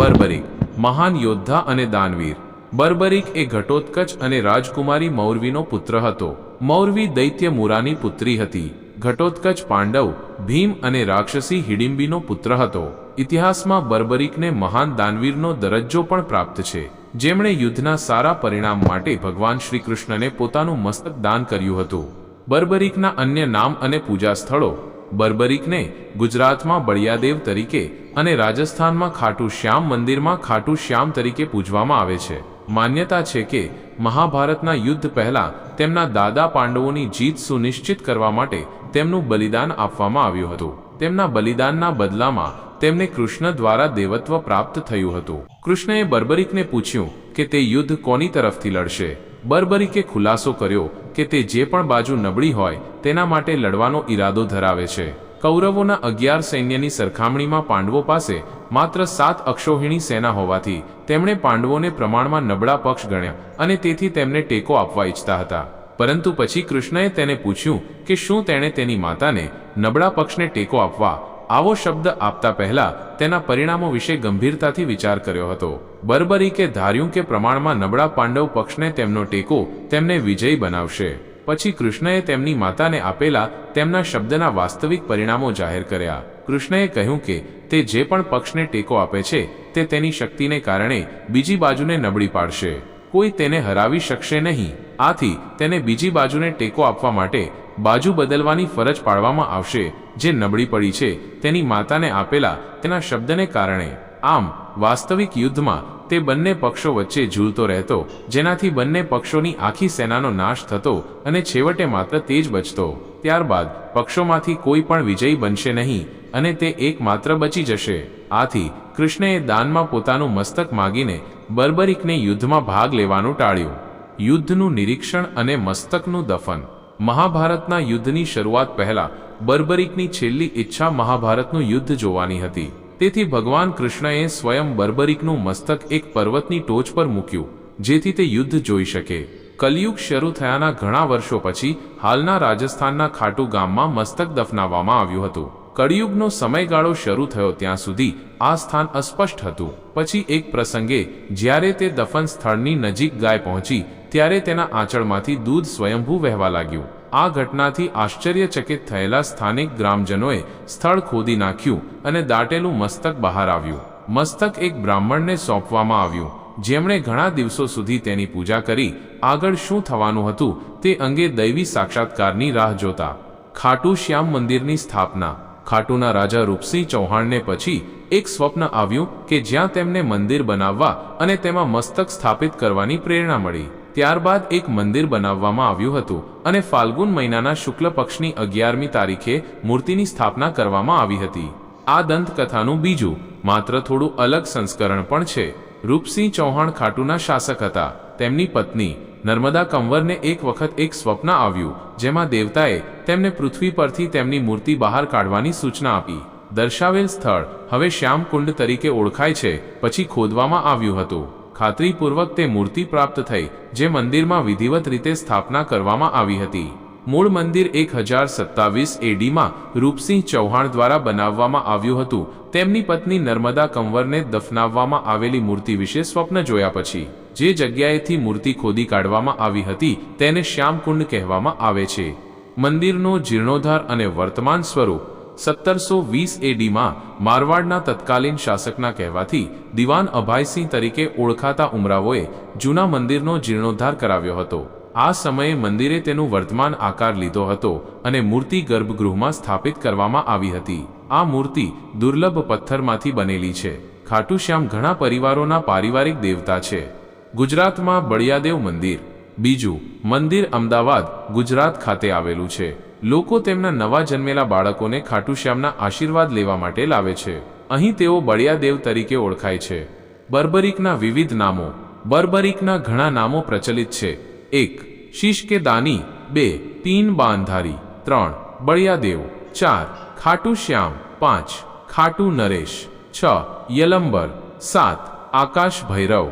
બર્બરિક, મહાન યોદ્ધા અને દાનવીર. બર્બરિક એ ઘટોત્કચ અને રાજકુમારી મૌરવીનો પુત્ર હતો. મૌરવી દૈત્ય મુરાની પુત્રી હતી. ઘટોત્કચ પાંડવ, ભીમ અને રાક્ષસી હિડિંબીનો પુત્ર હતો. ઇતિહાસમાં બર્બરિકને મહાન દાનવીરનો દરજ્જો પણ પ્રાપ્ત છે. જેમણે યુદ્ધના સારા પરિણામ માટે ભગવાન શ્રી કૃષ્ણને પોતાનું મસ્તક દાન કર્યું હતું. બર્બરિકના અન્ય નામ અને પૂજા સ્થળો બર્બરિકને ગુજરાતમાં બળિયાદેવ તરીકે અને રાજસ્થાનમાં ખાટુ શ્યામ મંદિરમાં ખાટુ શ્યામ તરીકે પૂજવામાં આવે છે. માન્યતા છે કે મહાભારતના યુદ્ધ પહેલા તેમના દાદા પાંડવોની જીત સુનિશ્ચિત કરવા માટે તેમનું બલિદાન આપવામાં આવ્યું હતું. તેમના બલિદાનના બદલામાં તેમને કૃષ્ણ દ્વારા દેવત્વ પ્રાપ્ત થયું હતું. કૃષ્ણએ બર્બરિકને પૂછ્યું કે તે યુદ્ધ કોની તરફથી લડશે? બર્બરિકે ખુલાસો કર્યો કે તે જે પણ બાજુ નબળી હોય તેના માટે લડવાનો ઈરાદો ધરાવે છે. કૌરવોના અગિયાર સૈન્યની સરખામણીમાં પાંડવો પાસે માત્ર સાત અક્ષોહિણી સેના હોવાથી તેમણે પાંડવોને પ્રમાણમાં નબળા પક્ષ ગણ્યા અને તેથી તેમને ટેકો આપવા ઈચ્છતા હતા. પરંતુ પછી કૃષ્ણએ તેને પૂછ્યું કે શું તેણે તેની માતાને નબળા પક્ષને ટેકો આપવા આવો શબ્દ આપતા પહેલા તેના પરિણામો વિશે ગંભીરતાથી વિચાર કર્યો હતો. બર્બરી કે ધાર્યું કે પ્રમાણમાં નબળા પાંડવ પક્ષને તેમનો ટેકો તેમને વિજયી બનાવશે. પછી કૃષ્ણએ તેમની માતાને આપેલા તેમના શબ્દના વાસ્તવિક પરિણામો જાહેર કર્યા. કૃષ્ણએ કહ્યું કે તે જે પણ પક્ષને ટેકો આપે છે, તે તેની શક્તિને કારણે બીજી બાજુને નબળી પાડશે. કોઈ તેને હરાવી શકશે નહીં. આથી તેને બીજી બાજુને ટેકો આપવા માટે બાજુ બદલવાની ફરજ પાડવામાં આવશે. જે નબળી પડી છે, તેની માતાને આપેલા તેના શબ્દને કારણે. આમ, વાસ્તવિક યુદ્ધમાં તે બંને પક્ષો વચ્ચે ઝૂલતો રહેતો, જેનાથી બંને પક્ષોની આખી સેનાનો નાશ થતો અને છેવટે માત્ર તે જ બચતો. ત્યારબાદ, પક્ષોમાંથી કોઈ પણ વિજયી બનશે નહીં અને તે એકમાત્ર બચી જશે. આથી, કૃષ્ણએ દાનમાં પોતાનું મસ્તક માગીને બર્બરિકને યુદ્ધમાં ભાગ લેવાનું ટાળ્યું. યુદ્ધનું નિરીક્ષણ અને મસ્તકનું દફન. મહાભારતના યુદ્ધની શરૂઆત પહેલા બર્બરિકની છેલ્લી ઈચ્છા મહાભારતનું યુદ્ધ જોવાની હતી. તેથી ભગવાન કૃષ્ણએ સ્વયં બર્બરિકનું મસ્તક એક પર્વતની ટોચ પર મૂક્યું, જેથી તે યુદ્ધ જોઈ શકે. કલયુગ શરૂ થયાના ઘણા વર્ષો પછી હાલના રાજસ્થાનના ખાટુ ગામમાં મસ્તક દફનાવવામાં આવ્યું હતું. કળિયુગનો સમયગાળો શરૂ થયો ત્યાં સુધી આ સ્થાન અસ્પષ્ટ હતું. પછી એક પ્રસંગે જ્યારે તે દફન સ્થળની નજીક ગાય પહોંચી ત્યારે તેના આંચળમાંથી દૂધ સ્વયંભૂ વહેવા લાગ્યું. આ ઘટનાથી આશ્ચર્યચકિત થયેલા સ્થાનિક ગ્રામજનોએ સ્થળ ખોદી નાખ્યું અને દાટેલું મસ્તક બહાર આવ્યું. મસ્તક એક બ્રાહ્મણને સોંપવામાં આવ્યું, જેમણે ઘણા દિવસો સુધી તેની પૂજા કરી, આગળ શું થવાનું હતું તે અંગે દૈવી સાક્ષાત્કારની રાહ જોતા. ખાટુ શ્યામ મંદિરની સ્થાપના. ખાટુના રાજા રૂપસિંહ ચૌહાણને પછી એક સ્વપ્ન આવ્યું કે જ્યાં તેમને મંદિર બનાવવા અને તેમાં મસ્તક સ્થાપિત કરવાની પ્રેરણા મળી. ત્યારબાદ એક મંદિર બનાવવામાં આવ્યું હતું અને ફાલ્ગુન મહિનાના શુક્લ પક્ષની અગિયારમી તારીખે મૂર્તિની સ્થાપના કરવામાં આવી હતી. આ દંતકથાનું બીજું, માત્ર થોડું અલગ સંસ્કરણ પણ છે. રૂપસિંહ ચૌહાણ ખાટુના શાસક હતા. તેમની પત્ની, નર્મદા કંવરને એક વખત એક સ્વપ્ન આવ્યું, જેમાં દેવતાએ તેમને પૃથ્વી પરથી તેમની મૂર્તિ બહાર કાઢવાની સૂચના આપી. દર્શાવેલ સ્થળ હવે શ્યામકુંડ તરીકે ઓળખાય છે, પછી ખોદવામાં આવ્યું હતું. ખાતરીપૂર્વક તે મૂર્તિ પ્રાપ્ત થઈ, જે મંદિરમાં વિધિવત રીતે સ્થાપના કરવામાં આવી હતી. મૂળ મંદિર એક હજાર સત્તાવીસ એડીમાં રૂપસિંહ ચૌહાણ દ્વારા બનાવવામાં આવ્યું હતું. તેમની પત્ની નર્મદા કંવરને દફનાવવામાં આવેલી મૂર્તિ વિશે સ્વપ્ન જોયા પછી, જે જગ્યાએથી મૂર્તિ ખોદી કાઢવામાં આવી હતી, તેને શ્યામકુંડ કહેવામાં આવે છે. મંદિરનો જીર્ણોદ્ધાર અને વર્તમાન સ્વરૂપ સત્તરસો વીસ એડીમાં મારવાડના તત્કાલીન શાસકના કહેવાથી દિવાન અભાયસિંહ તરીકે ઓળખાતા ઉમરાવોએ જૂના મંદિરનો જીર્ણોદ્ધાર કરાવ્યો હતો. આ સમયે મંદિરે તેનું વર્તમાન આકાર લીધો હતો અને મૂર્તિ ગર્ભગૃહમાં સ્થાપિત કરવામાં આવી હતી. આ મૂર્તિ દુર્લભ પથ્થરમાંથી બનેલી છે. ખાટુશ્યામ ઘણા પરિવારોના પારિવારિક દેવતા છે. ગુજરાતમાં બળિયાદેવ મંદિર, બીજું મંદિર અમદાવાદ, ગુજરાત ખાતે આવેલું છે. લોકો તેમના નવા જન્મેલા બાળકોને ખાટુશ્યામના આશીર્વાદ લેવા માટે લાવે છે. અહીં તેઓ બળિયાદેવ તરીકે ઓળખાય છે. બર્બરિકના વિવિધ નામો. બર્બરિકના ઘણા નામો પ્રચલિત છે. એક, શીશ કે દાની. બે, તીન બાંધારી. ત્રણ, બળિયાદેવ. ચાર ખાટુ શ્યામ પાંચ, ખાટુ નરેશ. છ, યલંબર. સાત, આકાશ ભૈરવ.